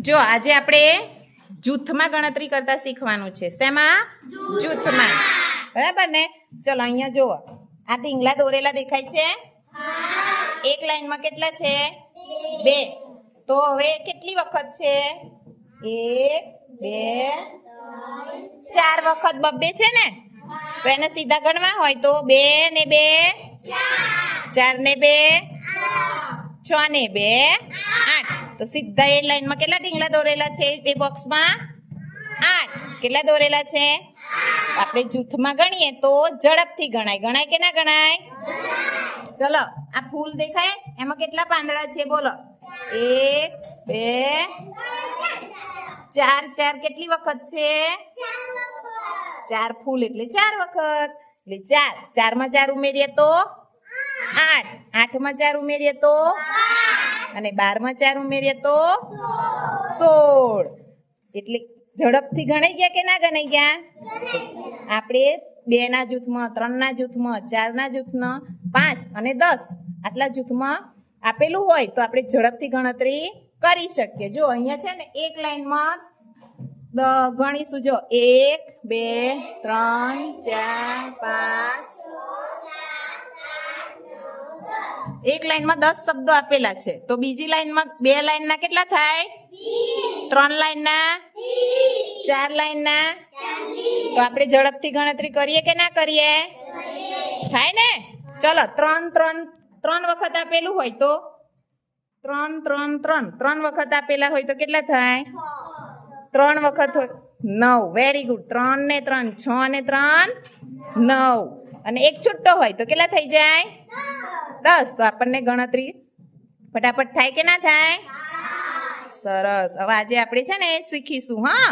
જો આજે આપણે જૂથમાં ગણતરી કરતા શીખવાનું છે. શેમાં? જૂથમાં. બરાબર ને? ચલો અહીંયા જુઓ. આ ઢીંગલા દોરેલા દેખાય છે. એક લાઈનમાં કેટલા છે? બે. તો હવે કેટલી વખત છે? એક બે ચાર વખત બબ્બે છે ને? તો એને સીધા ગણવા હોય તો બે ને બે? ચાર. ને બે? છ ને બે? આઠ તો સીધા એ લાઈનમાં કેટલા ઢીંગલા દોરેલા છે? એ બોક્સમાં આઠ. કેટલા દોરેલા છે? આપણે જૂથમાં ગણીએ તો ઝડપથી ગણાય. ગણાય કે ના ગણાય? ચલો, આ ફૂલ દેખાય. એમાં કેટલા પાંદડા છે? બોલો. એક, બે, ચાર. ચાર કેટલી વખત છે? ચાર ફૂલ એટલે ચાર વખત. એટલે ચાર. ચારમાં ચાર ઉમેરીએ તો આઠ. આઠમાં ચાર ઉમેરીએ તો અને બારમાં ચાર ઉમેરીએ તો સોળ. એટલે ઝડપથી ગણાઈ ગયા કે ના ગણાઈ ગયા? આપણે બે ના જૂથમાં ત્રણ ના જૂથમાં ચાર ના જૂથમાં પાંચ અને દસ આટલા જૂથમાં આપેલું હોય તો આપણે ઝડપથી ગણતરી કરી શકીએ. જો અહીંયા છે ને એક લાઈનમાં ગણીશું જો. એક, બે, ત્રણ, ચાર, પાંચ એક લાઈનમાં દસ શબ્દો આપેલા છે. તો બીજી લાઈનમાં બે લાઈનના કેટલા થાય? ત્રણ લાઈનના ચાર લાઈનના તો આપણે ઝડપથી ગણતરી કરીએ કે ના કરીએ? થાય ને? ચલો, ત્રણ ત્રણ ત્રણ વખત આપેલું હોય તો? ત્રણ ત્રણ ત્રણ. ત્રણ વખત આપેલા હોય તો કેટલા થાય? ત્રણ વખત હોય. નવ. વેરી ગુડ ત્રણ ને ત્રણ. છ ને ત્રણ. નવ. અને એક છૂટો હોય તો કેટલા થઈ જાય? દસ તો આપણને ગણતરી ફટાફટ થાય કે ના થાય? સરસ. હવે આજે આપણે છે ને શીખીશું હા?